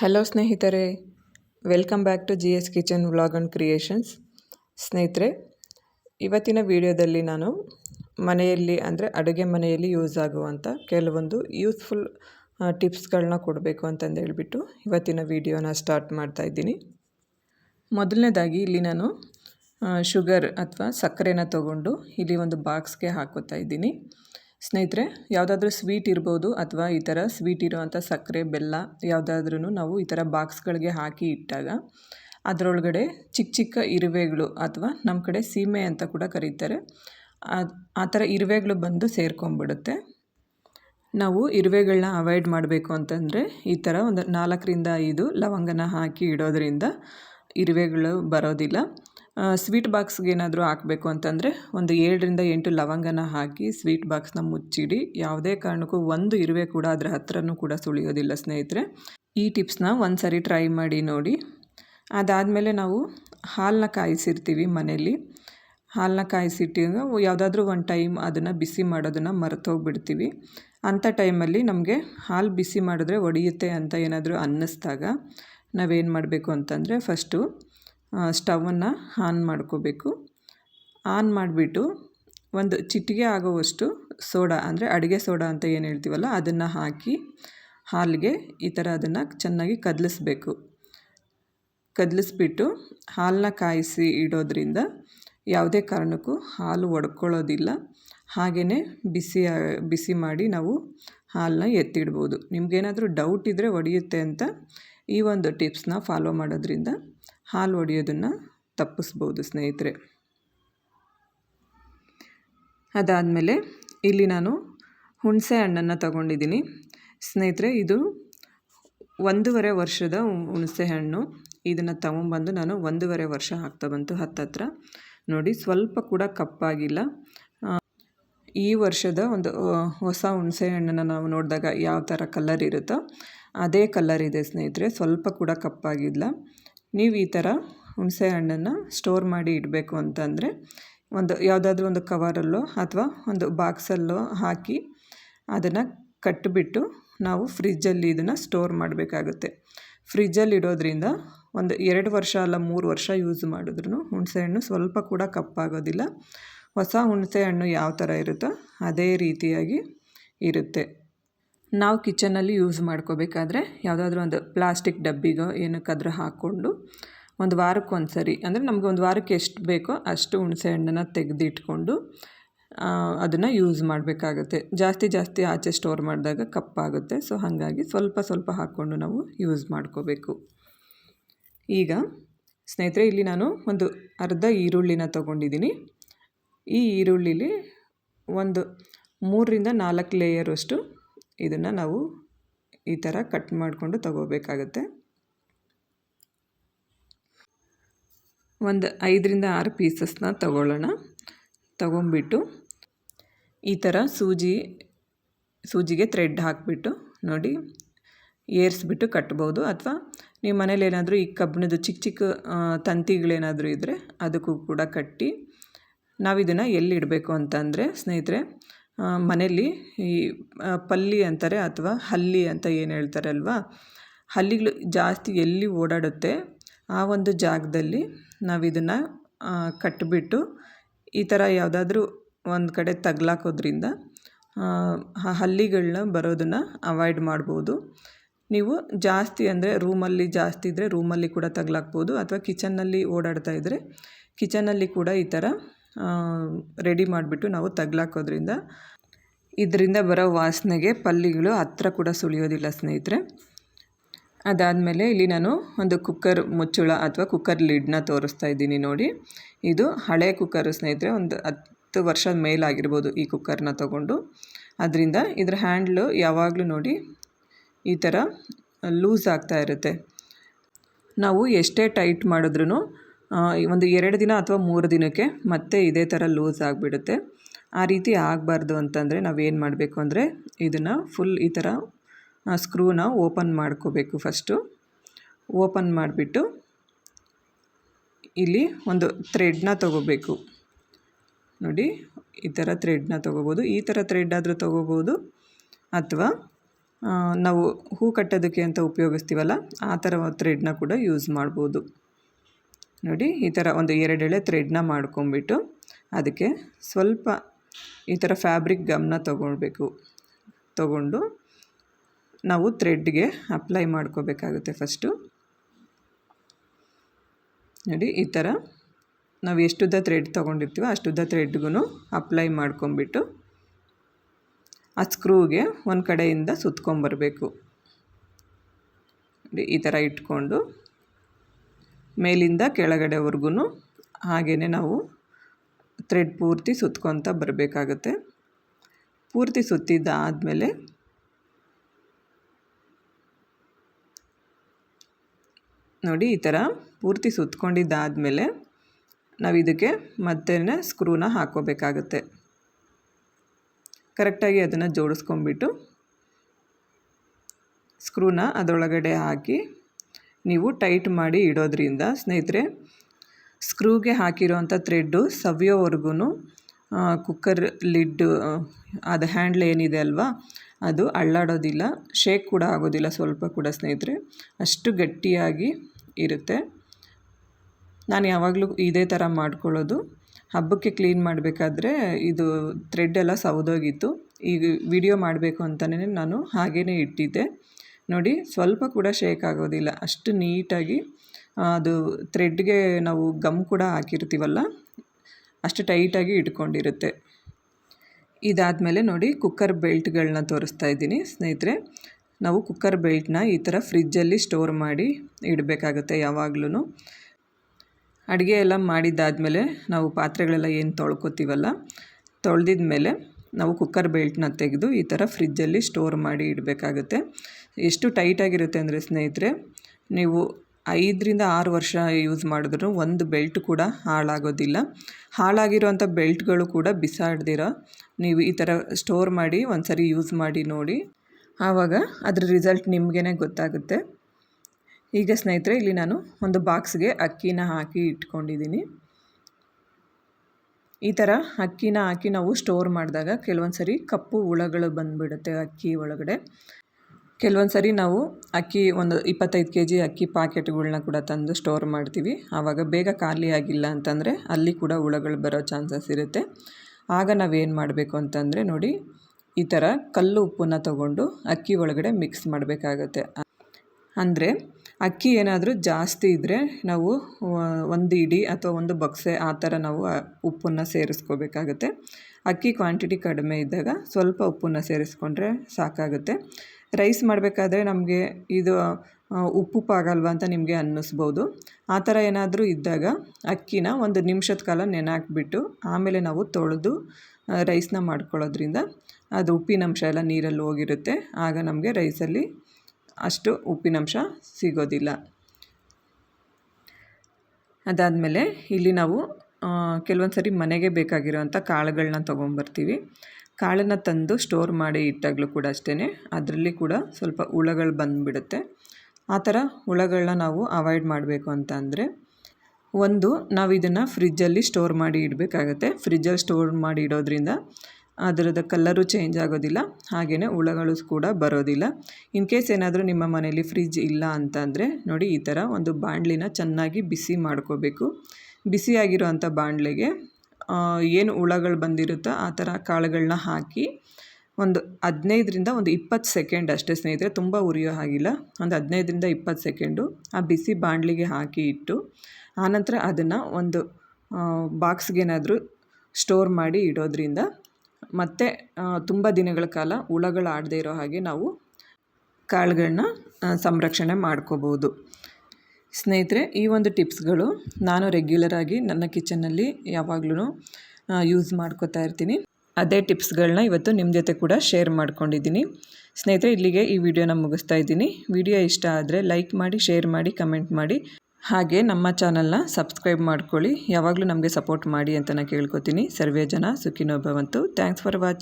Hello ಸ್ನೇಹಿತರೆ. Welcome back to G S kitchen vlog and creations ಸ್ನೇಹಿತರೆ, ಇವತ್ತಿನ ವಿಡಿಯೋದಲ್ಲಿ ನಾನು ಮನೆಯಲ್ಲಿ, ಅಂದರೆ ಅಡುಗೆ ಮನೆಯಲ್ಲಿ ಯೂಸ್ ಆಗುವಂಥ ಕೆಲವೊಂದು ಯೂಸ್ಫುಲ್ ಟಿಪ್ಸ್ಗಳನ್ನ ಕೊಡಬೇಕು ಅಂತಂದು ಹೇಳಿಬಿಟ್ಟು ಇವತ್ತಿನ ವಿಡಿಯೋನ ಸ್ಟಾರ್ಟ್ ಮಾಡ್ತಾ ಇದ್ದೀನಿ. ಮೊದಲನೇದಾಗಿ ಇಲ್ಲಿ ನಾನು ಶುಗರ್ ಅಥವಾ ಸಕ್ಕರೆನ ತಗೊಂಡು ಇಲ್ಲಿ ಒಂದು ಬಾಕ್ಸ್ಗೆ ಹಾಕೋತಾ ಇದ್ದೀನಿ. ಸ್ನೇಹಿತರೆ, ಯಾವುದಾದ್ರೂ ಸ್ವೀಟ್ ಇರ್ಬೋದು ಅಥವಾ ಈ ಥರ ಸ್ವೀಟ್ ಇರೋವಂಥ ಸಕ್ಕರೆ, ಬೆಲ್ಲ ಯಾವುದಾದ್ರೂ ನಾವು ಈ ಥರ ಬಾಕ್ಸ್ಗಳಿಗೆ ಹಾಕಿ ಇಟ್ಟಾಗ ಅದರೊಳಗಡೆ ಚಿಕ್ಕ ಚಿಕ್ಕ ಇರುವೆಗಳು ಅಥವಾ ನಮ್ಮ ಕಡೆ ಸೀಮೆ ಅಂತ ಕೂಡ ಕರೀತಾರೆ. ಆ ಥರ ಇರುವೆಗಳು ಬಂದು ಸೇರ್ಕೊಂಡ್ಬಿಡುತ್ತೆ ನಾವು ಇರುವೆಗಳನ್ನ ಅವಾಯ್ಡ್ ಮಾಡಬೇಕು ಅಂತಂದರೆ ಈ ಥರ ಒಂದು ನಾಲ್ಕರಿಂದ ಐದು ಲವಂಗನ ಹಾಕಿ ಇಡೋದರಿಂದ ಇರುವೆಗಳು ಬರೋದಿಲ್ಲ. ಸ್ವೀಟ್ ಬಾಕ್ಸ್ಗೆ ಏನಾದರೂ ಹಾಕಬೇಕು ಅಂತಂದರೆ ಒಂದು ಏಳರಿಂದ ಎಂಟು ಲವಂಗನ ಹಾಕಿ ಸ್ವೀಟ್ ಬಾಕ್ಸ್ನ ಮುಚ್ಚಿಡಿ. ಯಾವುದೇ ಕಾರಣಕ್ಕೂ ಒಂದು ಇರುವೆ ಕೂಡ ಅದರ ಹತ್ರನೂ ಕೂಡ ಸುಳಿಯೋದಿಲ್ಲ ಸ್ನೇಹಿತರೆ. ಈ ಟಿಪ್ಸ್ನ ಒಂದು ಸರಿ ಟ್ರೈ ಮಾಡಿ ನೋಡಿ. ಅದಾದಮೇಲೆ ನಾವು ಹಾಲನ್ನ ಕಾಯಿಸಿರ್ತೀವಿ ಮನೇಲಿ ಹಾಲನ್ನ ಕಾಯಿಸಿಟ್ಟಾಗ ಯಾವುದಾದ್ರೂ ಒಂದು ಟೈಮ್ ಅದನ್ನು ಬಿಸಿ ಮಾಡೋದನ್ನು ಮರೆತೋಗ್ಬಿಡ್ತೀವಿ. ಅಂಥ ಟೈಮಲ್ಲಿ ನಮಗೆ ಹಾಲು ಬಿಸಿ ಮಾಡಿದ್ರೆ ಒಡೆಯುತ್ತೆ ಅಂತ ಏನಾದರೂ ಅನ್ನಿಸ್ದಾಗ ನಾವೇನು ಮಾಡಬೇಕು ಅಂತಂದರೆ ಫಸ್ಟು ಸ್ಟವನ್ನು ಆನ್ ಮಾಡ್ಕೋಬೇಕು. ಆನ್ ಮಾಡಿಬಿಟ್ಟು ಒಂದು ಚಿಟಿಗೆ ಆಗುವಷ್ಟು ಸೋಡಾ, ಅಂದರೆ ಅಡುಗೆ ಸೋಡಾ ಅಂತ ಏನು ಹೇಳ್ತೀವಲ್ಲ, ಅದನ್ನು ಹಾಕಿ ಹಾಲಿಗೆ ಈ ಥರ ಅದನ್ನು ಚೆನ್ನಾಗಿ ಕದಲಿಸ್ಬೇಕು. ಕದಲಿಸ್ಬಿಟ್ಟು ಹಾಲನ್ನ ಕಾಯಿಸಿ ಇಡೋದ್ರಿಂದ ಯಾವುದೇ ಕಾರಣಕ್ಕೂ ಹಾಲು ಒಡ್ಕೊಳ್ಳೋದಿಲ್ಲ. ಹಾಗೆಯೇ ಬಿಸಿ ಬಿಸಿ ಮಾಡಿ ನಾವು ಹಾಲನ್ನ ಎತ್ತಿಡ್ಬೋದು. ನಿಮಗೇನಾದರೂ ಡೌಟ್ ಇದ್ದರೆ ಒಡೆಯುತ್ತೆ ಅಂತ ಈ ಒಂದು ಟಿಪ್ಸ್ನ ಫಾಲೋ ಮಾಡೋದ್ರಿಂದ ಹಾಲು ಒಡೆಯೋದನ್ನು ತಪ್ಪಿಸ್ಬೋದು ಸ್ನೇಹಿತರೆ. ಅದಾದಮೇಲೆ ಇಲ್ಲಿ ನಾನು ಹುಣಸೆ ಹಣ್ಣನ್ನು ತಗೊಂಡಿದ್ದೀನಿ. ಸ್ನೇಹಿತರೆ, ಇದು ಒಂದೂವರೆ ವರ್ಷದ ಹುಣಸೆ ಹಣ್ಣು. ಇದನ್ನು ತಗೊಂಬಂದು ನಾನು ಒಂದೂವರೆ ವರ್ಷ ಆಗ್ತಾ ಬಂತು ಹತ್ತತ್ರ ನೋಡಿ, ಸ್ವಲ್ಪ ಕೂಡ ಕಪ್ಪಾಗಿಲ್ಲ. ಈ ವರ್ಷದ ಒಂದು ಹೊಸ ಹುಣಸೆ ಹಣ್ಣನ್ನು ನಾವು ನೋಡಿದಾಗ ಯಾವ ಥರ ಕಲರ್ ಇರುತ್ತೋ ಅದೇ ಕಲರ್ ಇದೆ ಸ್ನೇಹಿತರೆ. ಸ್ವಲ್ಪ ಕೂಡ ಕಪ್ಪಾಗಿಲ್ಲ. ನೀವು ಈ ಥರ ಹುಣಸೆ ಹಣ್ಣನ್ನು ಸ್ಟೋರ್ ಮಾಡಿ ಇಡಬೇಕು ಅಂತಂದರೆ ಒಂದು ಯಾವುದಾದ್ರೂ ಒಂದು ಕವರಲ್ಲೋ ಅಥವಾ ಒಂದು ಬಾಕ್ಸಲ್ಲೋ ಹಾಕಿ ಅದನ್ನು ಕಟ್ಟಿಬಿಟ್ಟು ನಾವು ಫ್ರಿಜ್ಜಲ್ಲಿ ಇದನ್ನು ಸ್ಟೋರ್ ಮಾಡಬೇಕಾಗುತ್ತೆ. ಫ್ರಿಜ್ಜಲ್ಲಿ ಇಡೋದ್ರಿಂದ ಒಂದು ಎರಡು ವರ್ಷ ಅಲ್ಲ ಮೂರು ವರ್ಷ ಯೂಸ್ ಮಾಡಿದ್ರೂ ಹುಣಸೆಹಣ್ಣು ಸ್ವಲ್ಪ ಕೂಡ ಕಪ್ಪಾಗೋದಿಲ್ಲ. ಹೊಸ ಹುಣಸೆಹಣ್ಣು ಯಾವ ಥರ ಇರುತ್ತೋ ಅದೇ ರೀತಿಯಾಗಿ ಇರುತ್ತೆ. ನಾವು ಕಿಚನಲ್ಲಿ ಯೂಸ್ ಮಾಡ್ಕೋಬೇಕಾದ್ರೆ ಯಾವುದಾದ್ರೂ ಒಂದು ಪ್ಲಾಸ್ಟಿಕ್ ಡಬ್ಬಿಗೋ ಏನಕ್ಕಾದ್ರೂ ಹಾಕ್ಕೊಂಡು ಒಂದು ವಾರಕ್ಕೆ ಒಂದು ಸರಿ ಅಂದರೆ ನಮ್ಗೆ ಒಂದು ವಾರಕ್ಕೆ ಎಷ್ಟು ಬೇಕೋ ಅಷ್ಟು ಹುಣಸೆ ಹಣ್ಣನ್ನು ತೆಗೆದಿಟ್ಕೊಂಡು ಅದನ್ನು ಯೂಸ್ ಮಾಡಬೇಕಾಗುತ್ತೆ. ಜಾಸ್ತಿ ಜಾಸ್ತಿ ಆಚೆ ಸ್ಟೋರ್ ಮಾಡಿದಾಗ ಕಪ್ಪಾಗುತ್ತೆ. ಸೊ ಹಾಗಾಗಿ ಸ್ವಲ್ಪ ಸ್ವಲ್ಪ ಹಾಕ್ಕೊಂಡು ನಾವು ಯೂಸ್ ಮಾಡ್ಕೋಬೇಕು. ಈಗ ಸ್ನೇಹಿತರೆ, ಇಲ್ಲಿ ನಾನು ಒಂದು ಅರ್ಧ ಈರುಳ್ಳಿನ ತೊಗೊಂಡಿದ್ದೀನಿ. ಈ ಈರುಳ್ಳಿಲಿ ಒಂದು ಮೂರರಿಂದ ನಾಲ್ಕು ಲೇಯರಷ್ಟು ಇದನ್ನು ನಾವು ಈ ಥರ ಕಟ್ ಮಾಡಿಕೊಂಡು ತಗೋಬೇಕಾಗತ್ತೆ. ಒಂದು ಐದರಿಂದ ಆರು ಪೀಸಸ್ನ ತಗೊಳ್ಳೋಣ. ತಗೊಂಬಿಟ್ಟು ಈ ಥರ ಸೂಜಿ, ಸೂಜಿಗೆ ಥ್ರೆಡ್ ಹಾಕಿಬಿಟ್ಟು ನೋಡಿ ಏರಿಸ್ಬಿಟ್ಟು ಕಟ್ಬೋದು. ಅಥವಾ ನೀವು ಮನೇಲಿ ಏನಾದರೂ ಈ ಕಬ್ಬಿಣದ ಚಿಕ್ಕ ಚಿಕ್ಕ ತಂತಿಗಳೇನಾದರೂ ಇದ್ದರೆ ಅದಕ್ಕೂ ಕೂಡ ಕಟ್ಟಿ ನಾವಿದನ್ನು ಎಲ್ಲಿಡಬೇಕು ಅಂತಂದರೆ ಸ್ನೇಹಿತರೆ ಮನೆಯಲ್ಲಿ ಈ ಪಲ್ಲಿ ಅಂತಾರೆ ಅಥವಾ ಹಲ್ಲಿ ಅಂತ ಏನು ಹೇಳ್ತಾರೆ ಅಲ್ವಾ ಹಲ್ಲಿಗಳು ಜಾಸ್ತಿ ಎಲ್ಲಿ ಓಡಾಡುತ್ತೆ? ಆ ಒಂದು ಜಾಗದಲ್ಲಿ ನಾವು ಇದನ್ನು ಕಟ್ಟಿಬಿಟ್ಟು ಈ ಥರ ಯಾವುದಾದ್ರೂ ಒಂದು ಕಡೆ ತಗ್ಲಾಕೋದ್ರಿಂದ ಹಲ್ಲಿಗಳನ್ನ ಬರೋದನ್ನು ಅವಾಯ್ಡ್ ಮಾಡ್ಬೋದು. ನೀವು ಜಾಸ್ತಿ ಅಂದರೆ ರೂಮಲ್ಲಿ ಜಾಸ್ತಿ ಇದ್ದರೆ ರೂಮಲ್ಲಿ ಕೂಡ ತಗ್ಲಾಕ್ಬೋದು ಅಥವಾ ಕಿಚನ್ನಲ್ಲಿ ಓಡಾಡ್ತಾ ಇದ್ದರೆ ಕಿಚನಲ್ಲಿ ಕೂಡ ಈ ಥರ ರೆಡಿ ಮಾಡಿಬಿಟ್ಟು ನಾವು ತಗ್ಲಾಕೋದ್ರಿಂದ ಇದರಿಂದ ಬರೋ ವಾಸನೆಗೆ ಪಲ್ಲಿಗಳು ಹತ್ರ ಕೂಡ ಸುಳಿಯೋದಿಲ್ಲ ಸ್ನೇಹಿತರೆ. ಅದಾದಮೇಲೆ ಇಲ್ಲಿ ನಾನು ಒಂದು ಕುಕ್ಕರ್ ಮುಚ್ಚುಳ ಅಥವಾ ಕುಕ್ಕರ್ ಲಿಡ್ನ ತೋರಿಸ್ತಾ ಇದ್ದೀನಿ ನೋಡಿ. ಇದು ಹಳೆ ಕುಕ್ಕರ್ ಸ್ನೇಹಿತರೆ, ಒಂದು ಹತ್ತು ವರ್ಷದ ಮೇಲಾಗಿರ್ಬೋದು ಈ ಕುಕ್ಕರ್ನ ತಗೊಂಡು. ಅದರಿಂದ ಇದರ ಹ್ಯಾಂಡ್ಲು ಯಾವಾಗಲೂ ನೋಡಿ ಈ ಥರ ಲೂಸ್ ಆಗ್ತಾ ಇರುತ್ತೆ. ನಾವು ಎಷ್ಟೇ ಟೈಟ್ ಮಾಡಿದ್ರೂ ಒಂದು ಎರಡು ದಿನ ಅಥವಾ ಮೂರು ದಿನಕ್ಕೆ ಮತ್ತೆ ಇದೇ ಥರ ಲೂಸ್ ಆಗಿಬಿಡುತ್ತೆ. ಆ ರೀತಿ ಆಗಬಾರ್ದು ಅಂತಂದರೆ ನಾವೇನು ಮಾಡಬೇಕು ಅಂದರೆ ಇದನ್ನು ಫುಲ್ ಈ ಥರ ಸ್ಕ್ರೂನ ಓಪನ್ ಮಾಡ್ಕೋಬೇಕು ಫಸ್ಟು ಓಪನ್ ಮಾಡಿಬಿಟ್ಟು ಇಲ್ಲಿ ಒಂದು ಥ್ರೆಡ್ನ ತೊಗೋಬೇಕು. ನೋಡಿ, ಈ ಥರ ಥ್ರೆಡ್ನ ತೊಗೋಬೋದು. ಈ ಥರ ಥ್ರೆಡ್ ಆದರೂ ತೊಗೋಬೋದು. ಅಥವಾ ನಾವು ಹೂ ಕಟ್ಟೋದಕ್ಕೆ ಅಂತ ಉಪಯೋಗಿಸ್ತೀವಲ್ಲ, ಆ ಥರ ಥ್ರೆಡ್ನ ಕೂಡ ಯೂಸ್ ಮಾಡ್ಬೋದು. ನೋಡಿ, ಈ ಥರ ಒಂದು ಎರಡೆಳೆ ಥ್ರೆಡ್ನ ಮಾಡ್ಕೊಂಬಿಟ್ಟು ಅದಕ್ಕೆ ಸ್ವಲ್ಪ ಈ ಥರ ಫ್ಯಾಬ್ರಿಕ್ ಗಮ್ನ ತೊಗೊಳ್ಬೇಕು. ತಗೊಂಡು ನಾವು ಥ್ರೆಡ್ಗೆ ಅಪ್ಲೈ ಮಾಡ್ಕೋಬೇಕಾಗುತ್ತೆ ಫಸ್ಟು. ನೋಡಿ, ಈ ಥರ ನಾವು ಎಷ್ಟುದ್ದ ಥ್ರೆಡ್ ತೊಗೊಂಡಿರ್ತೀವೋ ಅಷ್ಟುದ್ದ ಥ್ರೆಡ್ಗೂ ಅಪ್ಲೈ ಮಾಡ್ಕೊಂಬಿಟ್ಟು ಆ ಸ್ಕ್ರೂಗೆ ಒಂದು ಕಡೆಯಿಂದ ಸುತ್ಕೊಂಬರಬೇಕು. ನೋಡಿ, ಈ ಥರ ಇಟ್ಕೊಂಡು ಮೇಲಿಂದ ಕೆಳಗಡೆವರೆಗೂ ಹಾಗೆಯೇ ನಾವು ಥ್ರೆಡ್ ಪೂರ್ತಿ ಸುತ್ಕೊತ ಬರಬೇಕಾಗತ್ತೆ. ಪೂರ್ತಿ ಸುತ್ತಿದ್ದಾದಮೇಲೆ ನೋಡಿ ಈ ಥರ ಪೂರ್ತಿ ಸುತ್ಕೊಂಡಿದ್ದಾದಮೇಲೆ ನಾವು ಇದಕ್ಕೆ ಮತ್ತೆ ಸ್ಕ್ರೂನ ಹಾಕ್ಕೋಬೇಕಾಗತ್ತೆ. ಕರೆಕ್ಟಾಗಿ ಅದನ್ನು ಜೋಡಿಸ್ಕೊಂಬಿಟ್ಟು ಸ್ಕ್ರೂನ ಅದರೊಳಗಡೆ ಹಾಕಿ ನೀವು ಟೈಟ್ ಮಾಡಿ ಇಡೋದ್ರಿಂದ ಸ್ನೇಹಿತರೆ ಸ್ಕ್ರೂಗೆ ಹಾಕಿರೋವಂಥ ಥ್ರೆಡ್ಡು ಸವಿಯೋವರೆಗೂ ಕುಕ್ಕರ್ ಲಿಡ್ ಅದು ಹ್ಯಾಂಡ್ಲ್ ಏನಿದೆ ಅಲ್ವಾ, ಅದು ಅಳ್ಳಾಡೋದಿಲ್ಲ. ಶೇಕ್ ಕೂಡ ಆಗೋದಿಲ್ಲ ಸ್ವಲ್ಪ ಕೂಡ ಸ್ನೇಹಿತರೆ. ಅಷ್ಟು ಗಟ್ಟಿಯಾಗಿ ಇರುತ್ತೆ. ನಾನು ಯಾವಾಗಲೂ ಇದೇ ಥರ ಮಾಡ್ಕೊಳ್ಳೋದು. ಹಬ್ಬಕ್ಕೆ ಕ್ಲೀನ್ ಮಾಡಬೇಕಾದ್ರೆ ಇದು ಥ್ರೆಡ್ ಎಲ್ಲ ಸವದೋಗಿತ್ತು. ಈಗ ವಿಡಿಯೋ ಮಾಡಬೇಕು ಅಂತಲೇ ನಾನು ಹಾಗೇ ಇಟ್ಟಿದ್ದೆ. ನೋಡಿ, ಸ್ವಲ್ಪ ಕೂಡ ಶೇಕ್ ಆಗೋದಿಲ್ಲ. ಅಷ್ಟು ನೀಟಾಗಿ ಅದು ಥ್ರೆಡ್ಗೆ ನಾವು ಗಮ್ ಕೂಡ ಹಾಕಿರ್ತೀವಲ್ಲ, ಅಷ್ಟು ಟೈಟಾಗಿ ಇಟ್ಕೊಂಡಿರುತ್ತೆ. ಇದಾದಮೇಲೆ ನೋಡಿ ಕುಕ್ಕರ್ ಬೆಲ್ಟ್ಗಳನ್ನ ತೋರಿಸ್ತಾ ಇದ್ದೀನಿ ಸ್ನೇಹಿತರೆ. ನಾವು ಕುಕ್ಕರ್ ಬೆಲ್ಟ್ನ ಈ ಥರ ಫ್ರಿಜ್ಜಲ್ಲಿ ಸ್ಟೋರ್ ಮಾಡಿ ಇಡಬೇಕಾಗುತ್ತೆ ಯಾವಾಗ್ಲೂ ಅಡುಗೆ ಎಲ್ಲ ಮಾಡಿದ್ದಾದಮೇಲೆ ನಾವು ಪಾತ್ರೆಗಳೆಲ್ಲ ಏನು ತೊಳ್ಕೊತೀವಲ್ಲ ತೊಳೆದಿದ ಮೇಲೆ ನಾವು ಕುಕ್ಕರ್ ಬೆಲ್ಟ್ನ ತೆಗೆದು ಈ ಥರ ಫ್ರಿಜ್ಜಲ್ಲಿ ಸ್ಟೋರ್ ಮಾಡಿ ಇಡಬೇಕಾಗುತ್ತೆ. ಎಷ್ಟು ಟೈಟಾಗಿರುತ್ತೆ ಅಂದರೆ ಸ್ನೇಹಿತರೆ, ನೀವು ಐದರಿಂದ ಆರು ವರ್ಷ ಯೂಸ್ ಮಾಡಿದ್ರು. ಒಂದು ಬೆಲ್ಟ್ ಕೂಡ ಹಾಳಾಗೋದಿಲ್ಲ. ಹಾಳಾಗಿರೋವಂಥ ಬೆಲ್ಟ್ಗಳು ಕೂಡ ಬಿಸಾಡ್ದಿರೋ. ನೀವು ಈ ಥರ ಸ್ಟೋರ್ ಮಾಡಿ ಒಂದು ಸರಿ ಯೂಸ್ ಮಾಡಿ ನೋಡಿ. ಆವಾಗ ಅದರ ರಿಸಲ್ಟ್ ನಿಮಗೇ ಗೊತ್ತಾಗುತ್ತೆ. ಈಗ ಸ್ನೇಹಿತರೆ, ಇಲ್ಲಿ ನಾನು ಒಂದು ಬಾಕ್ಸ್ಗೆ ಅಕ್ಕಿನ ಹಾಕಿ ಇಟ್ಕೊಂಡಿದ್ದೀನಿ. ಈ ಥರ ಅಕ್ಕಿನ ಹಾಕಿ ನಾವು ಸ್ಟೋರ್ ಮಾಡಿದಾಗ ಕೆಲವೊಂದು ಸರಿ ಕಪ್ಪು ಹುಳಗಳು ಬಂದುಬಿಡುತ್ತೆ ಅಕ್ಕಿ ಒಳಗಡೆ. ಕೆಲವೊಂದು ಸರಿ ನಾವು ಅಕ್ಕಿ ಒಂದು ಇಪ್ಪತ್ತೈದು ಕೆ ಜಿ ಅಕ್ಕಿ ಪಾಕೆಟ್ಗಳನ್ನ ಕೂಡ ತಂದು ಸ್ಟೋರ್ ಮಾಡ್ತೀವಿ. ಆವಾಗ ಬೇಗ ಖಾಲಿ ಆಗಿಲ್ಲ ಅಂತಂದರೆ ಅಲ್ಲಿ ಕೂಡ ಹುಳಗಳು ಬರೋ ಚಾನ್ಸಸ್ ಇರುತ್ತೆ. ಆಗ ನಾವೇನು ಮಾಡಬೇಕು ಅಂತಂದರೆ ನೋಡಿ, ಈ ಥರ ಕಲ್ಲು ಉಪ್ಪನ್ನು ತಗೊಂಡು ಅಕ್ಕಿ ಒಳಗಡೆ ಮಿಕ್ಸ್ ಮಾಡಬೇಕಾಗತ್ತೆ. ಅಂದರೆ ಅಕ್ಕಿ ಏನಾದರೂ ಜಾಸ್ತಿ ಇದ್ದರೆ ನಾವು ಒಂದು ಇಡಿ ಅಥವಾ ಒಂದು ಬಕ್ಸೆ ಆ ಥರ ನಾವು ಉಪ್ಪನ್ನು ಸೇರಿಸ್ಕೋಬೇಕಾಗತ್ತೆ. ಅಕ್ಕಿ ಕ್ವಾಂಟಿಟಿ ಕಡಿಮೆ ಇದ್ದಾಗ ಸ್ವಲ್ಪ ಉಪ್ಪನ್ನು ಸೇರಿಸ್ಕೊಂಡ್ರೆ ಸಾಕಾಗುತ್ತೆ. ರೈಸ್ ಮಾಡಬೇಕಾದ್ರೆ ನಮಗೆ ಇದು ಉಪ್ಪು ಆಗಲ್ವ ಅಂತ ನಿಮಗೆ ಅನ್ನಿಸ್ಬೋದು. ಆ ಥರ ಏನಾದರೂ ಇದ್ದಾಗ ಅಕ್ಕಿನ ಒಂದು ನಿಮಿಷದ ಕಾಲ ನೆನೆ ಆಮೇಲೆ ನಾವು ತೊಳೆದು ರೈಸ್ನ ಮಾಡ್ಕೊಳ್ಳೋದ್ರಿಂದ ಅದು ಉಪ್ಪಿನಂಶ ಎಲ್ಲ ನೀರಲ್ಲಿ ಹೋಗಿರುತ್ತೆ. ಆಗ ನಮಗೆ ರೈಸಲ್ಲಿ ಅಷ್ಟು ಉಪ್ಪಿನಂಶ ಸಿಗೋದಿಲ್ಲ. ಅದಾದಮೇಲೆ ಇಲ್ಲಿ ನಾವು ಕೆಲವೊಂದು ಸರಿ ಮನೆಗೆ ಬೇಕಾಗಿರೋವಂಥ ಕಾಳುಗಳನ್ನ ತೊಗೊಂಬರ್ತೀವಿ. ಕಾಳನ್ನು ತಂದು ಸ್ಟೋರ್ ಮಾಡಿ ಇಟ್ಟಾಗಲೂ ಕೂಡ ಅಷ್ಟೇ ಅದರಲ್ಲಿ ಕೂಡ ಸ್ವಲ್ಪ ಹುಳಗಳು ಬಂದುಬಿಡುತ್ತೆ. ಆ ಥರ ಹುಳಗಳನ್ನ ನಾವು ಅವಾಯ್ಡ್ ಮಾಡಬೇಕು ಅಂತ ಅಂದರೆ, ಒಂದು, ನಾವು ಇದನ್ನು ಫ್ರಿಜ್ಜಲ್ಲಿ ಸ್ಟೋರ್ ಮಾಡಿ ಇಡಬೇಕಾಗತ್ತೆ. ಫ್ರಿಜ್ಜಲ್ಲಿ ಸ್ಟೋರ್ ಮಾಡಿ ಇಡೋದ್ರಿಂದ ಅದರದ ಕಲ್ಲರು ಚೇಂಜ್ ಆಗೋದಿಲ್ಲ. ಹಾಗೆಯೇ ಹುಳಗಳು ಕೂಡ ಬರೋದಿಲ್ಲ. ಇನ್ ಕೇಸ್ ಏನಾದರೂ ನಿಮ್ಮ ಮನೇಲಿ ಫ್ರಿಜ್ ಇಲ್ಲ ಅಂತಂದರೆ ನೋಡಿ ಈ ಥರ ಒಂದು ಬಾಣಲಿನ ಚೆನ್ನಾಗಿ ಬಿಸಿ ಮಾಡ್ಕೋಬೇಕು. ಬಿಸಿಯಾಗಿರೋ ಅಂಥ ಬಾಣಲೆಗೆ ಏನು ಹುಳಗಳು ಬಂದಿರುತ್ತೋ ಆ ಥರ ಕಾಳುಗಳನ್ನ ಹಾಕಿ ಒಂದು ಹದಿನೈದರಿಂದ ಒಂದು ಇಪ್ಪತ್ತು ಸೆಕೆಂಡ್ ಅಷ್ಟೇ ಸ್ನೇಹಿತರೆ, ತುಂಬ ಉರಿಯೋ ಹಾಗಿಲ್ಲ. ಒಂದು ಹದಿನೈದರಿಂದ ಇಪ್ಪತ್ತು ಸೆಕೆಂಡು ಆ ಬಿಸಿ ಬಾಣಲಿಗೆ ಹಾಕಿ ಇಟ್ಟು ಆನಂತರ ಅದನ್ನು ಒಂದು ಬಾಕ್ಸ್ಗೇನಾದರೂ ಸ್ಟೋರ್ ಮಾಡಿ ಇಡೋದ್ರಿಂದ ಮತ್ತು ತುಂಬ ದಿನಗಳ ಕಾಲ ಹುಳಗಳು ಆಡದೇ ಇರೋ ಹಾಗೆ ನಾವು ಕಾಳುಗಳನ್ನ ಸಂರಕ್ಷಣೆ ಮಾಡ್ಕೋಬೋದು. ಸ್ನೇಹಿತರೆ, ಈ ಒಂದು ಟಿಪ್ಸ್ಗಳು ನಾನು ರೆಗ್ಯುಲರಾಗಿ ನನ್ನ ಕಿಚನ್ನಲ್ಲಿ ಯಾವಾಗಲೂ ಯೂಸ್ ಮಾಡ್ಕೋತಾ ಇರ್ತೀನಿ. ಅದೇ ಟಿಪ್ಸ್ಗಳನ್ನ ಇವತ್ತು ನಿಮ್ಮ ಜೊತೆ ಕೂಡ ಶೇರ್ ಮಾಡ್ಕೊಂಡಿದ್ದೀನಿ. ಸ್ನೇಹಿತರೆ, ಇಲ್ಲಿಗೆ ಈ ವಿಡಿಯೋನ ಮುಗಿಸ್ತಾ ಇದ್ದೀನಿ. ವಿಡಿಯೋ ಇಷ್ಟ ಆದರೆ ಲೈಕ್ ಮಾಡಿ ಶೇರ್ ಮಾಡಿ ಕಮೆಂಟ್ ಮಾಡಿ. ಹಾಗೆ ನಮ್ಮ ಚಾನಲ್ನ ಸಬ್ಸ್ಕ್ರೈಬ್ ಮಾಡ್ಕೊಳ್ಳಿ. ಯಾವಾಗಲೂ ನಮಗೆ ಸಪೋರ್ಟ್ ಮಾಡಿ ಅಂತ ನಾನು ಕೇಳ್ಕೊತೀನಿ. ಸರ್ವೇ ಜನ ಸುಖಿನೋ ಭವಂತು ಥ್ಯಾಂಕ್ಸ್ ಫಾರ್ ವಾಚ್